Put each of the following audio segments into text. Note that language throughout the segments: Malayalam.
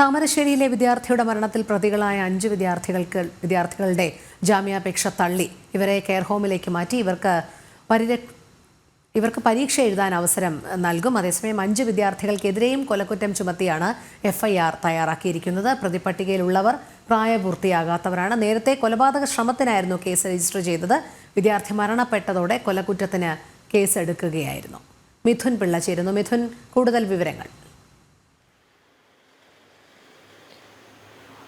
താമരശ്ശേരിയിലെ വിദ്യാർത്ഥിയുടെ മരണത്തിൽ പ്രതികളായ അഞ്ച് വിദ്യാർത്ഥികൾക്ക് വിദ്യാർത്ഥികളുടെ ജാമ്യാപേക്ഷ തള്ളി. ഇവരെ കെയർ ഹോമിലേക്ക് മാറ്റി. ഇവർക്ക് ഇവർക്ക് പരീക്ഷ എഴുതാൻ അവസരം നൽകും. അതേസമയം അഞ്ച് വിദ്യാർത്ഥികൾക്കെതിരെയും കൊലക്കുറ്റം ചുമത്തിയാണ് എഫ്ഐആർ തയ്യാറാക്കിയിരിക്കുന്നത്. പ്രതിപട്ടികയിലുള്ളവർ പ്രായപൂർത്തിയാകാത്തവരാണ്. നേരത്തെ കൊലപാതക ശ്രമത്തിനായിരുന്നു കേസ് രജിസ്റ്റർ ചെയ്തത്. വിദ്യാർത്ഥി മരണപ്പെട്ടതോടെ കൊലക്കുറ്റത്തിന് കേസെടുക്കുകയായിരുന്നു. മിഥുൻ പിള്ള ചേരുന്നു. മിഥുൻ കൂടുതൽ വിവരങ്ങൾ.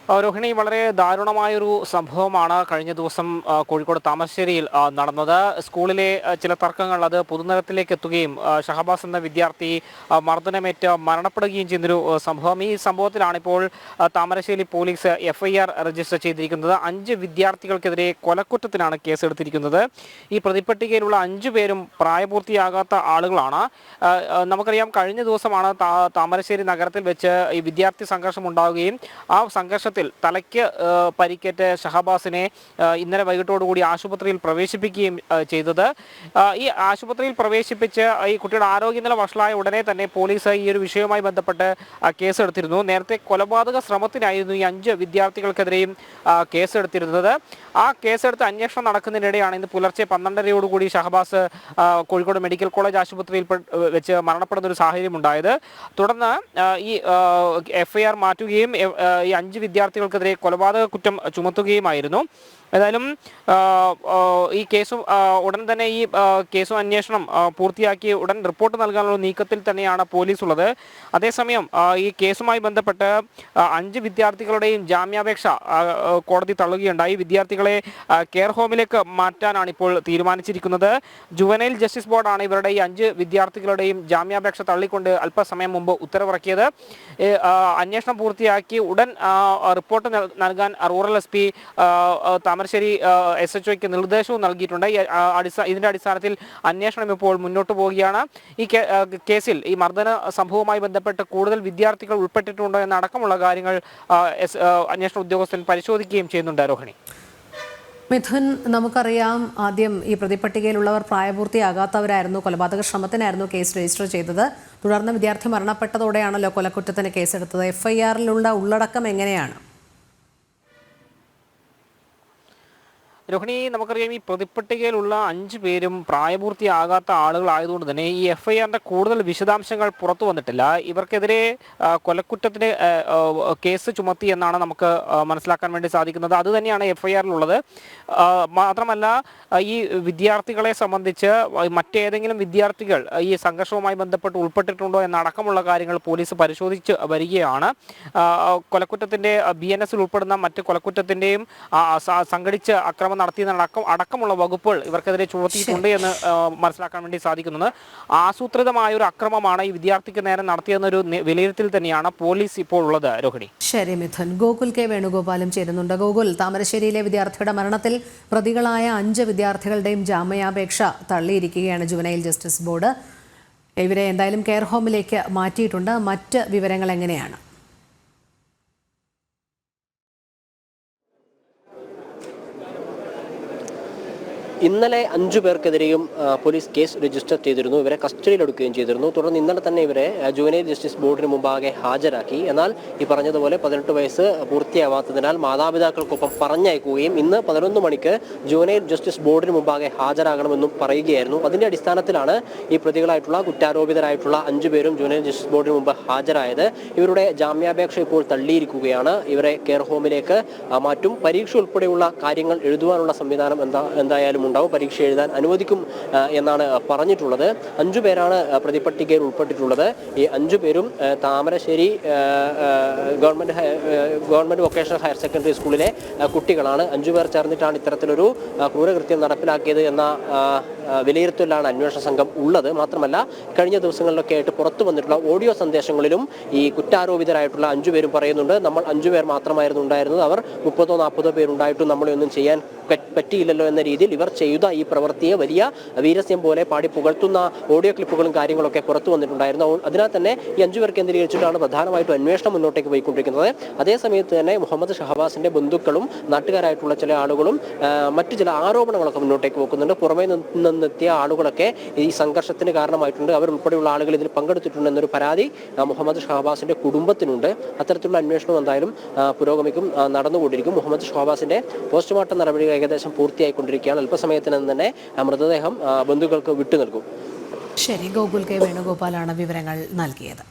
രോഹിണി വളരെ ദാരുണമായൊരു സംഭവമാണ് കഴിഞ്ഞ ദിവസം കോഴിക്കോട് താമരശ്ശേരിയിൽ നടന്നത്. സ്കൂളിലെ ചില തർക്കങ്ങൾ അത് പൊതുനിരത്തിലേക്ക് എത്തുകയും ഷഹബാസ് എന്ന വിദ്യാർത്ഥി മർദ്ദനമേറ്റ് മരണപ്പെടുകയും ചെയ്യുന്നൊരു സംഭവം. ഈ സംഭവത്തിലാണിപ്പോൾ താമരശ്ശേരി പോലീസ് എഫ്ഐആർ രജിസ്റ്റർ ചെയ്തിരിക്കുന്നത്. അഞ്ച് വിദ്യാർത്ഥികൾക്കെതിരെ കൊലക്കുറ്റത്തിനാണ് കേസെടുത്തിരിക്കുന്നത്. ഈ പ്രതിപ്പട്ടികയിലുള്ള അഞ്ചു പേരും പ്രായപൂർത്തിയാകാത്ത ആളുകളാണ്. നമുക്കറിയാം കഴിഞ്ഞ ദിവസമാണ് താമരശ്ശേരി നഗരത്തിൽ വെച്ച് ഈ വിദ്യാർത്ഥി സംഘർഷം ഉണ്ടാവുകയും ആ സംഘർഷത്തിൽ തലയ്ക്ക് ആ, പരിക്കേറ്റ ഷഹബാസിനെ ഇന്നലെ വൈകിട്ടോടുകൂടി ആശുപത്രിയിൽ പ്രവേശിപ്പിക്കുകയും ചെയ്തത്. ഈ ആശുപത്രിയിൽ പ്രവേശിപ്പിച്ച് ഈ കുട്ടിയുടെ ആരോഗ്യനില വഷളായ ഉടനെ തന്നെ പോലീസ് ഈ ഒരു വിഷയവുമായി ബന്ധപ്പെട്ട് കേസെടുത്തിരുന്നു. നേരത്തെ കൊലപാതക ശ്രമത്തിനായിരുന്നു ഈ അഞ്ച് വിദ്യാർത്ഥികൾക്കെതിരെയും കേസെടുത്തിരുന്നത്. ആ കേസെടുത്ത് അന്വേഷണം നടക്കുന്നതിനിടെയാണ് ഇന്ന് പുലർച്ചെ പന്ത്രണ്ടരയോടുകൂടി ഷഹബാസ് കോഴിക്കോട് മെഡിക്കൽ കോളേജ് ആശുപത്രിയിൽ വെച്ച് മരണപ്പെടുന്ന ഒരു സാഹചര്യം ഉണ്ടായത് തുടർന്ന് ഈ എഫ്ഐആർ മാറ്റുകയും ഈ അഞ്ച് വിദ്യാർത്ഥികൾക്കെതിരെ കൊലപാതക കുറ്റം ചുമത്തുകയുമായിരുന്നു. ഏതായാലും ഈ കേസ് ഉടൻ തന്നെ ഈ കേസ് അന്വേഷണം പൂർത്തിയാക്കി ഉടൻ റിപ്പോർട്ട് നൽകാനുള്ള നീക്കത്തിൽ തന്നെയാണ് പോലീസ് ഉള്ളത്. അതേസമയം ഈ കേസുമായി ബന്ധപ്പെട്ട് അഞ്ച് വിദ്യാർത്ഥികളുടെയും ജാമ്യാപേക്ഷ കോടതി തള്ളുകയുണ്ടായി. വിദ്യാർത്ഥികളെ കെയർ ഹോമിലേക്ക് മാറ്റാനാണ് ഇപ്പോൾ തീരുമാനിച്ചിരിക്കുന്നത്. ജുവനൈൽ ജസ്റ്റിസ് ബോർഡാണ് ഇവരുടെ ഈ അഞ്ച് വിദ്യാർത്ഥികളുടെയും ജാമ്യാപേക്ഷ തള്ളിക്കൊണ്ട് അല്പസമയം മുമ്പ് ഉത്തരവിറക്കിയത്. അന്വേഷണം പൂർത്തിയാക്കി ഉടൻ റിപ്പോർട്ട് നൽകാൻ rural S P Thamarassery S H ഒക്ക് നിർദ്ദേശവും നൽകിയിട്ടുണ്ട്. ഈ, ഇതിന്റെ അടിസ്ഥാനത്തിൽ അന്വേഷണം ഇപ്പോൾ മുന്നോട്ട് പോവുകയാണ്. ഈ കേസിൽ ഈ മർദ്ദന സംഭവവുമായി ബന്ധപ്പെട്ട് കൂടുതൽ വിദ്യാർത്ഥികൾ ഉൾപ്പെട്ടിട്ടുണ്ടോ എന്നടക്കമുള്ള കാര്യങ്ങൾ അന്വേഷണ ഉദ്യോഗസ്ഥൻ പരിശോധിക്കുകയും ചെയ്യുന്നുണ്ട് രോഹിണി മിഥുൻ നമുക്കറിയാം ആദ്യം ഈ പ്രതിപട്ടികയിലുള്ളവർ പ്രായപൂർത്തിയാകാത്തവരായിരുന്നു കൊലപാതക ശ്രമത്തിനായിരുന്നു കേസ് രജിസ്റ്റർ ചെയ്തത്. തുടർന്ന് വിദ്യാർത്ഥി മരണപ്പെട്ടതോടെയാണല്ലോ കൊലക്കുറ്റത്തിന് കേസെടുത്തത്. എഫ്ഐആറിലുള്ള ഉള്ളടക്കം എങ്ങനെയാണ്? രോഹിണി നമുക്കറിയാം ഈ പ്രതിപ്പട്ടികയിലുള്ള അഞ്ച് പേരും പ്രായപൂർത്തിയാകാത്ത ആളുകളായതുകൊണ്ട് തന്നെ ഈ എഫ് ഐ ആറിന്റെ കൂടുതൽ വിശദാംശങ്ങൾ പുറത്തു വന്നിട്ടില്ല. ഇവർക്കെതിരെ കൊലക്കുറ്റത്തിന് കേസ് ചുമത്തി എന്നാണ് നമുക്ക് മനസ്സിലാക്കാൻ വേണ്ടി സാധിക്കുന്നത്. അത് തന്നെയാണ് എഫ് ഐ ആറിലുള്ളത് മാത്രമല്ല ഈ വിദ്യാർത്ഥികളെ സംബന്ധിച്ച് മറ്റേതെങ്കിലും വിദ്യാർത്ഥികൾ ഈ സംഘർഷവുമായി ബന്ധപ്പെട്ട് ഉൾപ്പെട്ടിട്ടുണ്ടോ എന്നടക്കമുള്ള കാര്യങ്ങൾ പോലീസ് പരിശോധിച്ച് വരികയാണ്. കൊലക്കുറ്റത്തിന്റെ ബി എൻ എസിൽ ഉൾപ്പെടുന്ന മറ്റ് കൊലക്കുറ്റത്തിന്റെയും സംഘടിച്ച് അക്രമം നടത്തിയതടക്കം അടക്കമുള്ള വകുപ്പുകൾ ഇവർക്കെതിരെ ചുമത്തിയിട്ടുണ്ട് എന്ന് മനസ്സിലാക്കാൻ വേണ്ടി സാധിക്കുന്നത്. ആസൂത്രിതമായ ഒരു അക്രമമാണ് ഈ വിദ്യാർത്ഥിക്ക് നേരെ നടത്തിയെന്നൊരു വിലയിരുത്തൽ തന്നെയാണ് പോലീസ് ഇപ്പോൾ ഉള്ളത് രോഹിണി. ശരി മിഥുൻ. ഗോകുൽ കെ വേണുഗോപാലും ചേരുന്നുണ്ട്. ഗോകുൽ താമരശ്ശേരിയിലെ വിദ്യാർത്ഥിയുടെ മരണത്തിൽ പ്രതികളായ അഞ്ച് വിദ്യാർത്ഥികളുടെയും ജാമ്യാപേക്ഷ തള്ളിയിരിക്കുകയാണ് ജുവനൈൽ ജസ്റ്റിസ് ബോർഡ്. ഇവരെ എന്തായാലും കെയർ ഹോമിലേക്ക് മാറ്റിയിട്ടുണ്ട്. മറ്റ് വിവരങ്ങൾ എങ്ങനെയാണ്? ഇന്നലെ അഞ്ചു പേർക്കെതിരെയും പോലീസ് കേസ് രജിസ്റ്റർ ചെയ്തിരുന്നു. ഇവരെ കസ്റ്റഡിയിലെടുക്കുകയും ചെയ്തിരുന്നു. തുടർന്ന് ഇന്നലെ തന്നെ ഇവരെ ജുവനൈൽ ജസ്റ്റിസ് ബോർഡിന് മുമ്പാകെ ഹാജരാക്കി. എന്നാൽ ഈ പറഞ്ഞതുപോലെ പതിനെട്ട് വയസ്സ് പൂർത്തിയാവാത്തതിനാൽ മാതാപിതാക്കൾക്കൊപ്പം പറഞ്ഞയക്കുകയും ഇന്ന് പതിനൊന്ന് മണിക്ക് ജുവനൈൽ ജസ്റ്റിസ് ബോർഡിന് മുമ്പാകെ ഹാജരാകണമെന്നും പറയുകയായിരുന്നു. അതിന്റെ അടിസ്ഥാനത്തിലാണ് ഈ പ്രതികളായിട്ടുള്ള കുറ്റാരോപിതരായിട്ടുള്ള അഞ്ചു പേരും ജുവനൈൽ ജസ്റ്റിസ് ബോർഡിന് മുമ്പ് ഹാജരായത്. ഇവരുടെ ജാമ്യാപേക്ഷ ഇപ്പോൾ തള്ളിയിരിക്കുകയാണ്. ഇവരെ കെയർ ഹോമിലേക്ക് മാറ്റും. പരീക്ഷ ഉൾപ്പെടെയുള്ള കാര്യങ്ങൾ എഴുതുവാനുള്ള സംവിധാനം എന്താ എന്തായാലും ഉണ്ടാവും. പരീക്ഷ എഴുതാൻ അനുവദിക്കും എന്നാണ് പറഞ്ഞിട്ടുള്ളത്. അഞ്ചു പേരാണ് പ്രതിപട്ടികയിൽ ഉൾപ്പെട്ടിട്ടുള്ളത്. ഈ അഞ്ചു പേരും Thamarassery government government vocational higher secondary സ്കൂളിലെ കുട്ടികളാണ്. അഞ്ചു പേർ ചേർന്നിട്ടാണ് ഇത്തരത്തിലൊരു ക്രൂരകൃത്യം നടപ്പിലാക്കിയത് എന്ന വിലയിരുത്തലാണ് അന്വേഷണ സംഘം ഉള്ളത്. മാത്രമല്ല കഴിഞ്ഞ ദിവസങ്ങളിലൊക്കെ ആയിട്ട് പുറത്തു വന്നിട്ടുള്ള ഓഡിയോ സന്ദേശങ്ങളിലും ഈ കുറ്റാരോപിതരായിട്ടുള്ള അഞ്ചു പേരും പറയുന്നുണ്ട്. നമ്മൾ അഞ്ചു പേർ മാത്രമായിരുന്നു ഉണ്ടായിരുന്നത്. അവർ മുപ്പതോ നാൽപ്പതോ പേരുണ്ടായിട്ടും നമ്മളെ ഒന്നും ചെയ്യാൻ പറ്റിയില്ലല്ലോ എന്ന രീതിയിൽ ഇവർ ചെയ്ത ഈ പ്രവൃത്തിയെ വലിയ വീരസ്യം പോലെ പാടി പുകഴ്ത്തുന്ന ഓഡിയോ ക്ലിപ്പുകളും കാര്യങ്ങളൊക്കെ പുറത്തു വന്നിട്ടുണ്ടായിരുന്നു. അതിനാൽ തന്നെ ഈ അഞ്ചു പേർ കേന്ദ്രീകരിച്ചിട്ടാണ് പ്രധാനമായിട്ടും അന്വേഷണം മുന്നോട്ടേക്ക് പോയിക്കൊണ്ടിരിക്കുന്നത്. അതേസമയത്ത് തന്നെ മുഹമ്മദ് ഷഹബാസിന്റെ ബന്ധുക്കളും നാട്ടുകാരായിട്ടുള്ള ചില ആളുകളും മറ്റു ചില ആരോപണങ്ങളൊക്കെ മുന്നോട്ടേക്ക് പോകുന്നുണ്ട് പുറമേ നിന്ന് നിന്നെത്തിയ ആളുകളൊക്കെ ഈ സംഘർഷത്തിന് കാരണമായിട്ടുണ്ട്. അവരുൾപ്പെടെയുള്ള ആളുകൾ ഇതിൽ പങ്കെടുത്തിട്ടുണ്ട് എന്നൊരു പരാതി മുഹമ്മദ് ഷഹബാസിന്റെ കുടുംബത്തിനുണ്ട്. അത്തരത്തിലുള്ള അന്വേഷണം എന്തായാലും പുരോഗമിക്കും നടന്നുകൊണ്ടിരിക്കും. മുഹമ്മദ് ഷഹബാസിന്റെ പോസ്റ്റ്മോർട്ടം നടപടികൾ ഏകദേശം പൂർത്തിയായിക്കൊണ്ടിരിക്കുകയാണ്. അല്പസമയത്തിനകം തന്നെ മൃതദേഹം ബന്ധുക്കൾക്ക് വിട്ടു നൽകും. ശരി ഗോകുൽ കെ വേണുഗോപാലാണ് വിവരങ്ങൾ നൽകിയത്.